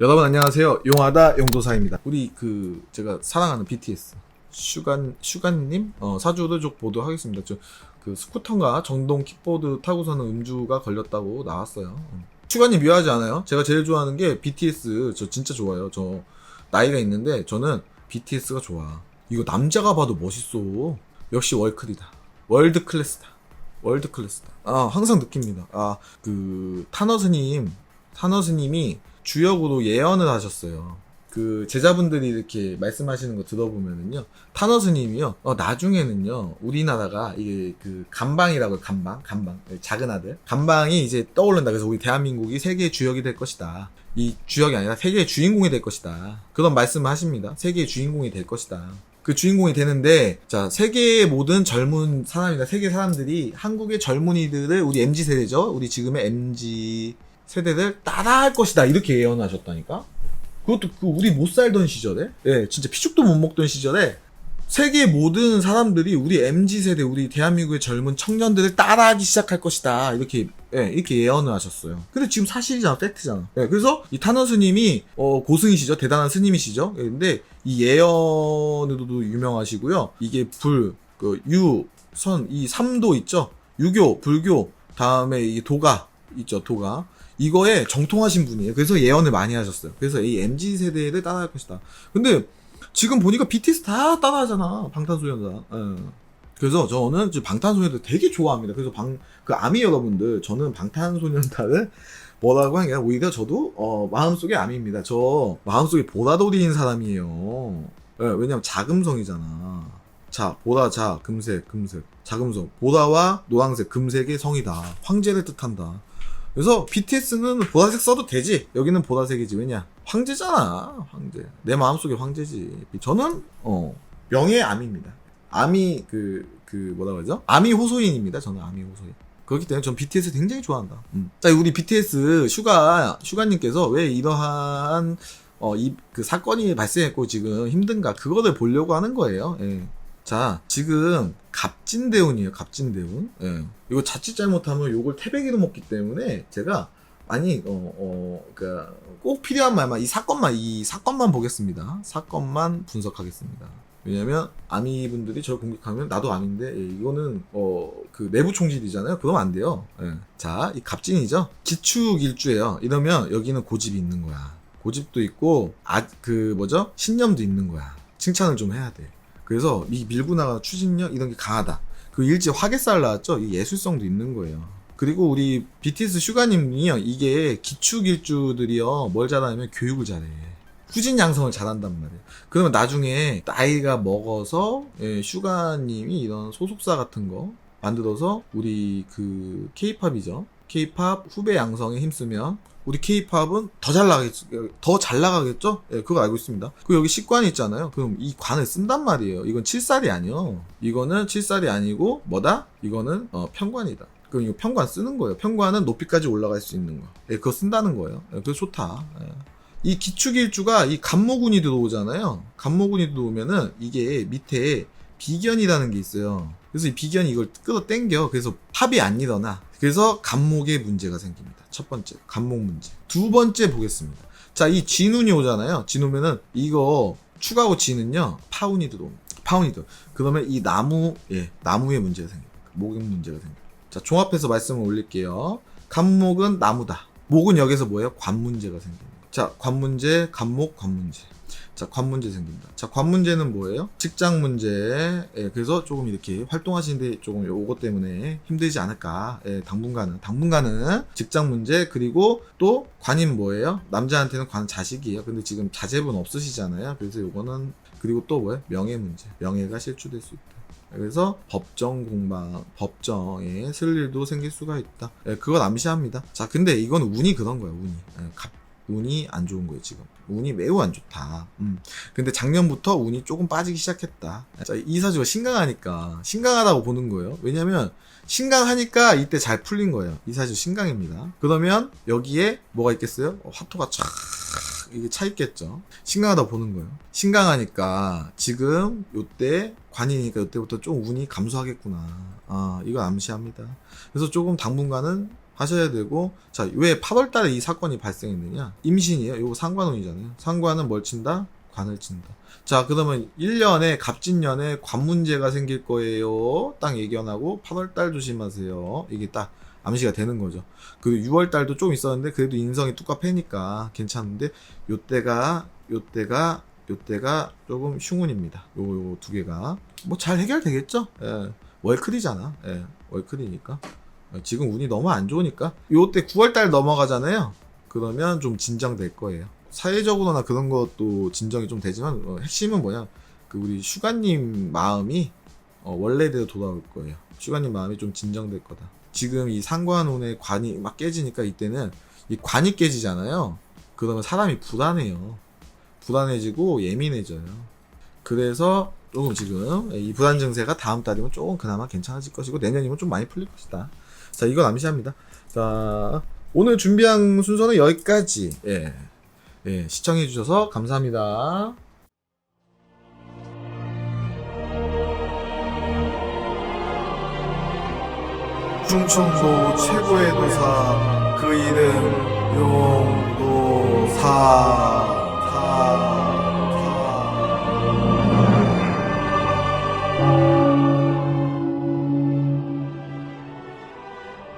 여러분 안녕하세요. 용하다 용도사입니다. 우리 그 제가 사랑하는 BTS 슈간 슈간님 어, 사주를 좀 보도하겠습니다. 저그 스쿠터인가 정동 킥보드 타고서는 음주가 걸렸다고 나왔어요. 음. 슈간님 미워하지 않아요? 제가 제일 좋아하는 게 BTS 저 진짜 좋아요. 저 나이가 있는데 저는 BTS가 좋아. 이거 남자가 봐도 멋있어. 역시 월클이다. 월드 클래스다. 월드 클래스다. 아 항상 느낍니다. 아그 타너 스님 타너 스님이 주역으로 예언을 하셨어요. 그 제자분들이 이렇게 말씀하시는 거 들어보면은요, 타너스님이요, 어, 나중에는요, 우리나라가 이게 그 간방이라고 해요, 간방, 간방, 네, 작은 아들, 간방이 이제 떠오른다. 그래서 우리 대한민국이 세계의 주역이 될 것이다. 이 주역이 아니라 세계의 주인공이 될 것이다. 그런 말씀을 하십니다. 세계의 주인공이 될 것이다. 그 주인공이 되는데, 자, 세계의 모든 젊은 사람이나 세계 사람들이 한국의 젊은이들을 우리 MZ 세대죠? 우리 지금의 MZ 세대들 따라할 것이다. 이렇게 예언하셨다니까? 그것도 그 우리 못 살던 시절에, 예, 진짜 피죽도 못 먹던 시절에 세계 모든 사람들이 우리 MZ 세대, 우리 대한민국의 젊은 청년들을 따라하기 시작할 것이다. 이렇게, 예, 이렇게 예언을 하셨어요. 근데 지금 사실이잖아, 팩트잖아. 예, 그래서 이 탄원 스님이, 어, 고승이시죠? 대단한 스님이시죠? 예, 근데 이 예언으로도 유명하시고요. 이게 불, 그, 유, 선, 이 삼도 있죠? 유교, 불교, 다음에 이 도가 있죠, 도가. 이거에 정통하신 분이에요. 그래서 예언을 많이 하셨어요. 그래서 이 MZ 세대를 따라할 것이다. 근데 지금 보니까 BTS 다 따라하잖아. 방탄소년단. 예. 그래서 저는 방탄소년단 되게 좋아합니다. 그래서 방, 그 아미 여러분들, 저는 방탄소년단을 뭐라고 하는 게 아니라 오히려 저도, 어, 마음속에 아미입니다. 저 마음속에 보라돌이인 사람이에요. 예, 왜냐면 자금성이잖아. 자, 보라, 자, 금색, 금색. 자금성. 보라와 노란색, 금색의 성이다. 황제를 뜻한다. 그래서 BTS는 보라색 써도 되지. 여기는 보라색이지. 왜냐? 황제잖아. 황제. 내 마음속에 황제지. 저는 어 명예 암입니다. 암이 그, 그 뭐라 그러죠? 암이 호소인입니다. 저는 암이 호소인. 그렇기 때문에 전 BTS 굉장히 좋아한다. 음. 자, 우리 BTS 슈가 슈가님께서 왜 이러한 어, 이, 그 사건이 발생했고 지금 힘든가 그거를 보려고 하는 거예요. 예. 자, 지금 갑진대운이에요. 갑진대운. 예. 이거 자칫 잘못하면 요걸 태백이로 먹기 때문에 제가 많이 어, 어, 그니까 꼭 필요한 말만 이 사건만 이 사건만 보겠습니다. 사건만 분석하겠습니다. 왜냐면 아미 분들이 저를 공격하면 나도 아미인데 예, 이거는 어 그 내부 총질이잖아요. 그러면 안 돼요. 예. 자, 이 갑진이죠. 기축일주예요. 이러면 여기는 고집이 있는 거야. 고집도 있고 아 그 뭐죠? 신념도 있는 거야. 칭찬을 좀 해야 돼. 그래서 이 밀고 나가는 추진력 이런 게 강하다. 그 일제 화개살 나왔죠? 이 예술성도 있는 거예요. 그리고 우리 BTS 슈가님이요, 이게 기축일주들이요, 뭘 잘하냐면 교육을 잘해. 후진 양성을 잘한단 말이에요. 그러면 나중에 나이가 먹어서 예, 슈가님이 이런 소속사 같은 거 만들어서 우리 그 케이팝이죠. 케이팝 후배 양성에 힘쓰면 우리 케이팝은 더 잘 나가겠죠. 더 잘 나가겠죠? 예, 그거 알고 있습니다. 그 여기 식관이 있잖아요. 그럼 이 관을 쓴단 말이에요. 이건 칠살이 아니요. 이거는 칠살이 아니고 뭐다? 이거는 어, 편관이다. 그럼 이거 편관 쓰는 거예요. 편관은 높이까지 올라갈 수 있는 거. 예, 그거 쓴다는 거예요. 예, 그거 좋다. 예. 이 기축일주가 이 간모군이 들어오잖아요. 간모군이 들어오면은 이게 밑에 비견이라는 게 있어요. 그래서 이 비견이 이걸 끌어 당겨. 그래서 팝이 안 일어나. 그래서 간목에 문제가 생깁니다. 첫 번째, 간목 문제. 두 번째 보겠습니다. 자, 이 진운이 오잖아요. 진우면은 이거 추가하고 진은요, 파운이 들어옵니다. 파운이 들어. 그러면 이 나무, 예, 나무에 문제가 생깁니다. 목에 문제가 생깁니다. 자, 종합해서 말씀을 올릴게요. 간목은 나무다. 목은 여기서 뭐예요? 관 문제가 생깁니다. 자, 관 문제, 간목, 관 문제. 자, 관 문제 생긴다. 자, 관 문제는 뭐예요? 직장 문제. 예, 그래서 조금 이렇게 활동하시는데 조금 요거 때문에 힘들지 않을까. 예, 당분간은. 당분간은 직장 문제, 그리고 또 관인 뭐예요? 남자한테는 관 자식이에요. 근데 지금 자제분 없으시잖아요. 그래서 요거는, 그리고 또 뭐예요? 명예 문제. 명예가 실추될 수 있다. 그래서 법정 공방, 법정에 쓸 일도 생길 수가 있다. 예, 그걸 암시합니다. 자, 근데 이건 운이 그런 거야, 운이. 예, 갑, 운이 안 좋은 거예요, 지금. 운이 매우 안 좋다. 음. 근데 작년부터 운이 조금 빠지기 시작했다. 자, 이 사주가 신강하니까, 신강하다고 보는 거예요. 왜냐면, 신강하니까 이때 잘 풀린 거예요. 이 사주 신강입니다. 그러면 여기에 뭐가 있겠어요? 어, 화토가 촥, 이게 차 있겠죠. 신강하다 보는 거예요. 신강하니까 지금 요때 관이니까 요때부터 좀 운이 감소하겠구나. 아, 이거 암시합니다. 그래서 조금 당분간은 하셔야 되고 자 왜 8월 달에 이 사건이 발생했느냐? 임신이에요. 요거 상관운이잖아요. 상관은 뭘 친다? 관을 친다. 자 그러면 1년에 갑진년에 관 문제가 생길 거예요. 딱 예견하고 8월 달 조심하세요. 이게 딱 암시가 되는 거죠. 그리고 6월 달도 좀 있었는데 그래도 인성이 뚜까 패니까 괜찮은데 요때가 요때가 요때가 조금 흉운입니다. 요 요 두 개가. 뭐 잘 해결되겠죠? 예. 월클이잖아. 예. 월클이니까. 어, 지금 운이 너무 안 좋으니까 요때 9월달 넘어가잖아요. 그러면 좀 진정될 거예요. 사회적으로나 그런 것도 진정이 좀 되지만 어, 핵심은 뭐냐 그 우리 슈가님 마음이 어, 원래대로 돌아올 거예요. 슈가님 마음이 좀 진정될 거다. 지금 이 상관운의 관이 막 깨지니까 이때는 이 관이 깨지잖아요. 그러면 사람이 불안해요. 불안해지고 예민해져요. 그래서 조금 지금 이 불안 증세가 다음 달이면 조금 그나마 괜찮아질 것이고 내년이면 좀 많이 풀릴 것이다. 자, 이건 암시합니다. 자, 오늘 준비한 순서는 여기까지. 예. 예, 시청해주셔서 감사합니다. 충청도 최고의 도사, 그 이름.